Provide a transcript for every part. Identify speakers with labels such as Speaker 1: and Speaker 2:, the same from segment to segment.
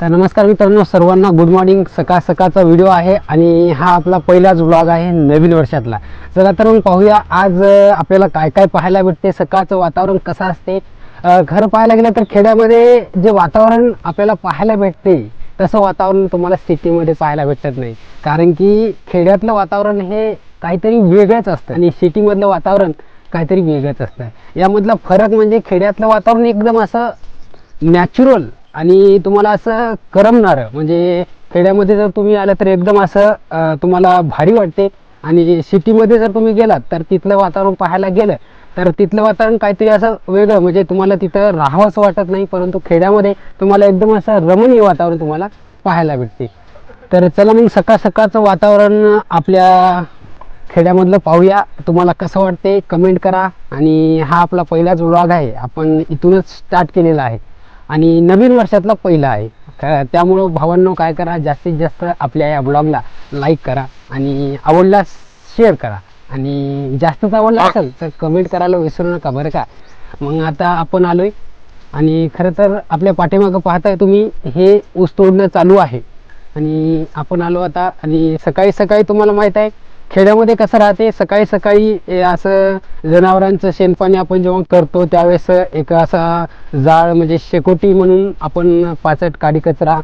Speaker 1: तर नमस्कार मित्रांनो सर्वांना गुड मॉर्निंग सकाळ सकाळचा व्हिडिओ आहे आणि हा आपला पहिलाच व्लॉग आहे नवीन वर्षातला. चला तर मग पाहूया आज आपल्याला काय काय पाहायला भेटते सकाळचं वातावरण कसं असते. घर खरं पाहायला गेलं तर खेड्यामध्ये जे वातावरण आपल्याला पाहायला भेटते तसं वातावरण तुम्हाला सिटीमध्ये पाहायला भेटत नाही. कारण की खेड्यातलं वातावरण हे काहीतरी वेगळंच असतं आणि सिटीमधलं वातावरण काहीतरी वेगळंच असतं. यामधला फरक म्हणजे खेड्यातलं वातावरण एकदम असं नॅचरल आणि तुम्हाला असं करमणारं म्हणजे खेड्यामध्ये जर तुम्ही आलं तर एकदम असं तुम्हाला भारी वाटते. आणि सिटीमध्ये जर तुम्ही गेलात तर तिथलं वातावरण पाहायला गेलं तर तिथलं वातावरण काहीतरी असं वेगळं म्हणजे तुम्हाला तिथं राहावंसं वाटत नाही परंतु खेड्यामध्ये तुम्हाला एकदम असं रमणीय वातावरण तुम्हाला पाहायला भेटते. तर चला मग सकाळ सकाळचं वातावरण आपल्या खेड्यामधलं पाहूया. तुम्हाला कसं वाटते कमेंट करा. आणि हा आपला पहिलाच व्लॉग आहे. आपण इथूनच स्टार्ट केलेला आहे. आणि नवीन वर्षातला पहिला आहे. त्यामुळं भावांनो काय करा जास्तीत जास्त आपल्या या ब्लॉगला लाईक करा आणि आवडला शेअर करा. आणि जास्तच आवडला असेल तर कमेंट करायला विसरू नका बरं का? मग आता आपण आलोय आणि खरं तर आपल्या पाठीमागं पाहताय तुम्ही हे ऊस तोडणं चालू आहे. आणि आपण आलो आता आणि सकाळी सकाळी तुम्हाला माहीत आहे खेड्यामध्ये कसं राहते सकाळी सकाळी असं जनावरांचं शेणपाणी आपण जेव्हा करतो त्यावेळेस एक असा जाळ म्हणजे शेकोटी म्हणून आपण पाचट काडी कचरा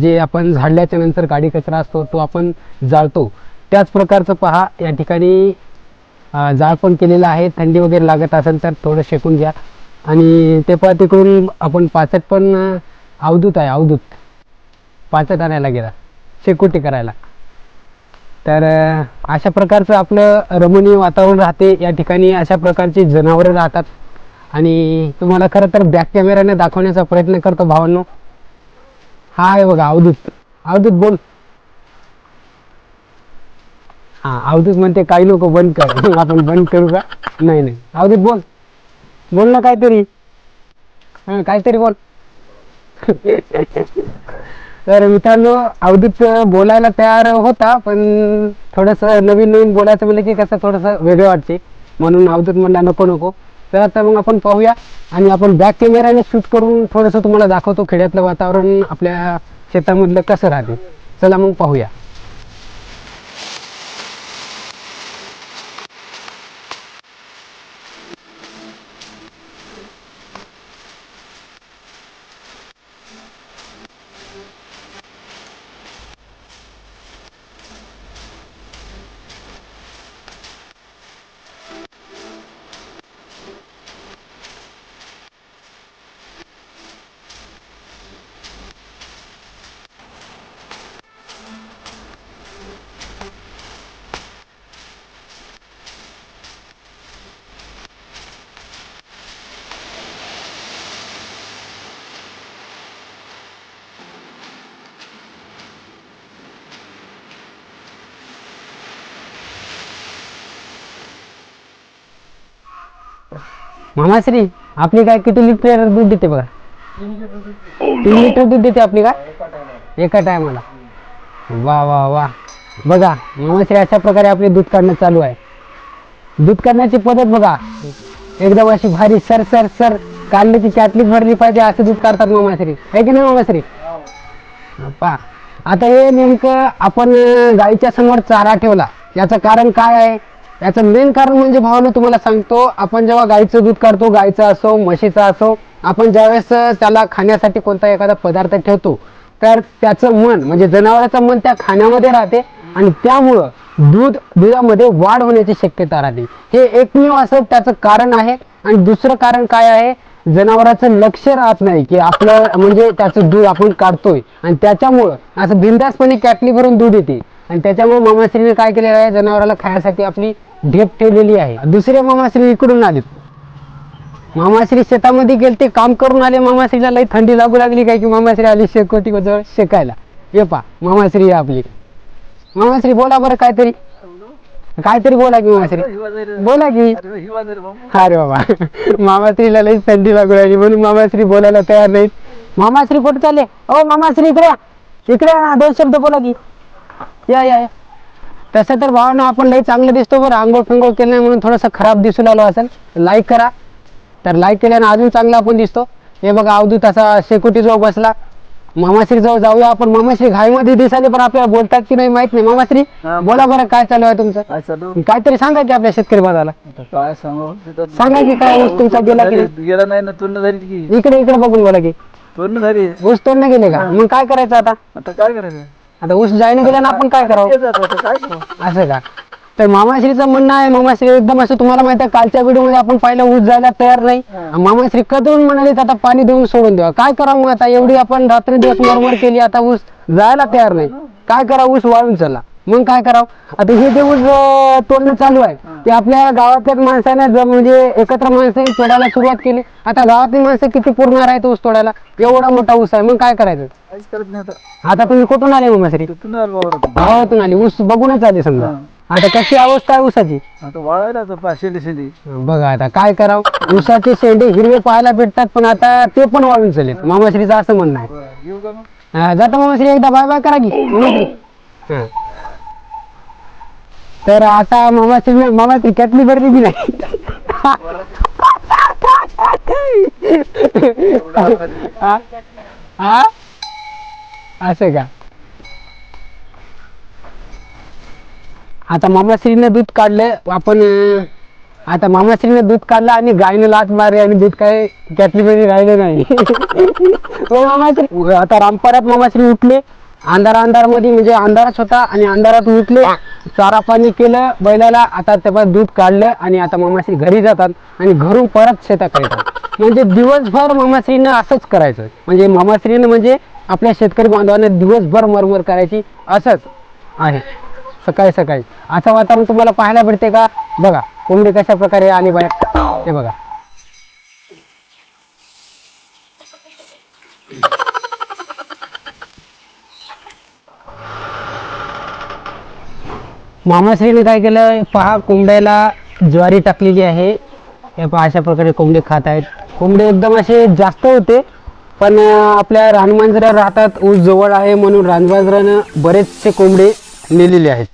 Speaker 1: जे आपण झाडल्याच्या नंतर काडी कचरा असतो तो आपण जाळतो. त्याच प्रकारचं पहा या ठिकाणी जाळ पण केलेलं आहे. थंडी वगैरे लागत असेल तर थोडं शेकून घ्या. आणि ते पहा तिकडून आपण पाचट पण अवधूत आहे अवधूत. पाचट आणायला गेला. शेकोटी करायला. तर अशा प्रकारचं आपलं रमणीय वातावरण राहते. या ठिकाणी अशा प्रकारची जनावरं राहतात. आणि तुम्हाला खरं तर बॅक कॅमेऱ्याने दाखवण्याचा प्रयत्न करतो भावांनो. हा आहे बघा अवधूत. अवधूत बोल. हा अवधूत म्हणते काही लोक बंद कर. आपण बंद करू का? नाही नाही. अवधूत बोल. बोल ना काहीतरी. हा काहीतरी बोल. तर मित्रांनो अवधूत बोलायला तयार होता पण थोडंसं नवीन नवीन बोलायचं म्हणलं की कसं थोडंसं वेगळं वाटते. म्हणून अवधूत म्हणला नको नको. तर आता मग आपण पाहूया आणि आपण बॅक कॅमेऱ्याने शूट करून थोडंसं तुम्हाला दाखवतो खेड्यातलं वातावरण आपल्या शेतामधलं कसं राहते. चला मग पाहूया. मामाश्री आपली काय किती लिटर दूध देते बघा? तीन लिटर दूध देते आपली काय? एका टायमाला. वा वा वा. बघा मामाश्री अशा प्रकारे आपले दूध काढणं चालू आहे. दूध काढण्याची पद्धत बघा. एकदम अशी भारी सर सर सर. काढण्याची चाटली भरली पाहिजे असं दूध काढतात मामाश्री. आहे की नाही मामाश्री? पा. आता हे नेमकं आपण गाईच्या समोर चारा ठेवला. याचं कारण काय आहे? याचं मेन कारण म्हणजे भावानं तुम्हाला सांगतो आपण जेव्हा गाईचं दूध काढतो गाईचं असो म्हशीचं असो आपण ज्यावेळेस त्याला खाण्यासाठी कोणता एखादा पदार्थ ठेवतो तर त्याचं मन म्हणजे जनावराचं मन त्या खाण्यामध्ये राहते आणि त्यामुळं दूध दुधामध्ये वाढ होण्याची शक्यता राहते. हे एकमेव असं त्याचं कारण आहे. आणि दुसरं कारण काय आहे? जनावराचं लक्ष राहत नाही की आपलं म्हणजे त्याचं दूध आपण काढतोय. आणि त्याच्यामुळं असं बिंदासपणे कॅटली भरून दूध येते. आणि त्याच्यामुळे मामाश्रीने काय केलेलं आहे? जनावराला खाण्यासाठी आपली ढेप ठेवलेली आहे. दुसरे मामाश्री इकडून आलेत. मामाश्री शेतामध्ये गेले ते काम करून आले. मामाश्रीला लई थंडी लागू लागली काय की मामाश्री आली शेकोटी जवळ शेकायला. ये पा मामाश्री आहे आपली. मामाश्री बोला बरं काहीतरी. काहीतरी बोला की मामाश्री. बोला की. अरे बाबा मामाश्रीला लई थंडी लागू लागली म्हणून मामाश्री बोलायला तयार नाहीत. मामाश्री कुठे चालले? ओ मामाश्री इकडे या. इकडे या दोन शब्द बोला की. या या. तसं तर भावानं आपण लई चांगलं दिसतो बरं. आंघोळ फिंगोळ केलं नाही म्हणून थोडंसं खराब दिसू लागलो असेल. लाईक करा. तर लाईक केल्यानं अजून चांगलं आपण दिसतो. हे बघा अवधूत असा शेकोटी जवळ बसला. मामाश्री जवळ जाऊया आपण. मामाश्री घाईमध्ये दिसाले पण आपल्याला बोलतात की नाही माहीत नाही. मामाश्री
Speaker 2: हा.
Speaker 1: बोला. बरं काय चालू आहे तुमचं?
Speaker 2: काय चालू?
Speaker 1: काहीतरी सांगा की आपल्या शेतकरी बाजाला.
Speaker 2: आता काय सांगू? तिथं
Speaker 1: सांगा की काय ऊस तुमचा गेला की
Speaker 2: गेला नाही ना तोंड झाली की.
Speaker 1: इकडे इकडे बघून बोला की.
Speaker 2: तोंड झाली.
Speaker 1: ऊस तोडणं गेले का? मग काय करायचं आता?
Speaker 2: आता काय करायचं?
Speaker 1: आता ऊस जायला गेला ना आपण काय करावं? असं का? तर मामाश्रीचं म्हणणं आहे मामाश्री एकदम असं तुम्हाला माहिती आहे कालच्या व्हिडिओमध्ये आपण पाहिलं ऊस जायला तयार नाही. मामाश्री कधून म्हणाले आता पाणी देऊन सोडून द्यावा काय करावं मग आता? एवढी आपण रात्री दिवस मरमर केली आता ऊस जायला तयार नाही. काय करा ऊस वाळून चला. मग काय करावं? आता हे जे ऊस अं, तोडणं चालू आहे ते आपल्या गावातल्या माणसाने म्हणजे एकत्र माणसाने तोडायला सुरुवात केली आता गावातली माणसं किती पुरणार आहेत ऊस तोडायला? एवढा मोठा ऊस आहे मग काय करायचं?
Speaker 2: काहीच करत नाही आता.
Speaker 1: आता तुम्ही कुठून आले मामाश्री
Speaker 2: तिथून आलो वावरात.
Speaker 1: गावातून आली ऊस बघूनच आले समजा. आता कशी अवस्था आहे ऊसाची?
Speaker 2: आता वाळायला आता पाचशे शेंडी
Speaker 1: बघा आता काय करावं? ऊसाचे शेंडे हिरवे पाहायला भेटतात पण आता ते पण वाळून चालेल मामाश्रीचं असं म्हणणं आहे.
Speaker 2: का मग?
Speaker 1: हा, जाता मामाश्री एकदा बाय बाय करा की. मामाश्री हा. तर आता मामाश्री मामाश्री कॅटली भरली की नाही हा? हा? असं का आता मामाश्रीनं दूध काढलं आपण अं, आता मामाश्रीनं दूध काढलं आणि गायनं लाच मारली आणि दूध काय कॅटलीमध्ये राहिलं नाही हो मामाश्री आता रामपारात मामाश्री उठले अंधार अंधारमध्ये म्हणजे अंधारच होता आणि अंधारात उठले चारा पाणी केलं बैलाला आता तेव्हा दूध काढलं आणि आता मामाश्री घरी जातात आणि घरून परत शेताकडे येतात. म्हणजे दिवसभर मामाश्रीनं असंच करायचं. म्हणजे मामाश्रीनं म्हणजे आपल्या शेतकरी बांधवांना दिवसभर मरमर करायची असंच आहे. सकाळी सकाळी. असं वातावरण तुम्हाला पाहायला भेटते का? बघा कोंबडी कशा प्रकारे आणि बाहेर ते बघा. मामाश्रीने काय केलं? पहा कोंबड्याला ज्वारी टाकलेली आहे. हे पहा अशा प्रकारे कोंबडे खात आहेत. कोंबडे एकदम असे जास्त होते पण आपल्या रानमांजरा राहतात ऊस जवळ आहे म्हणून रानमांजरानं बरेचसे कोंबडे नेलेले आहेत.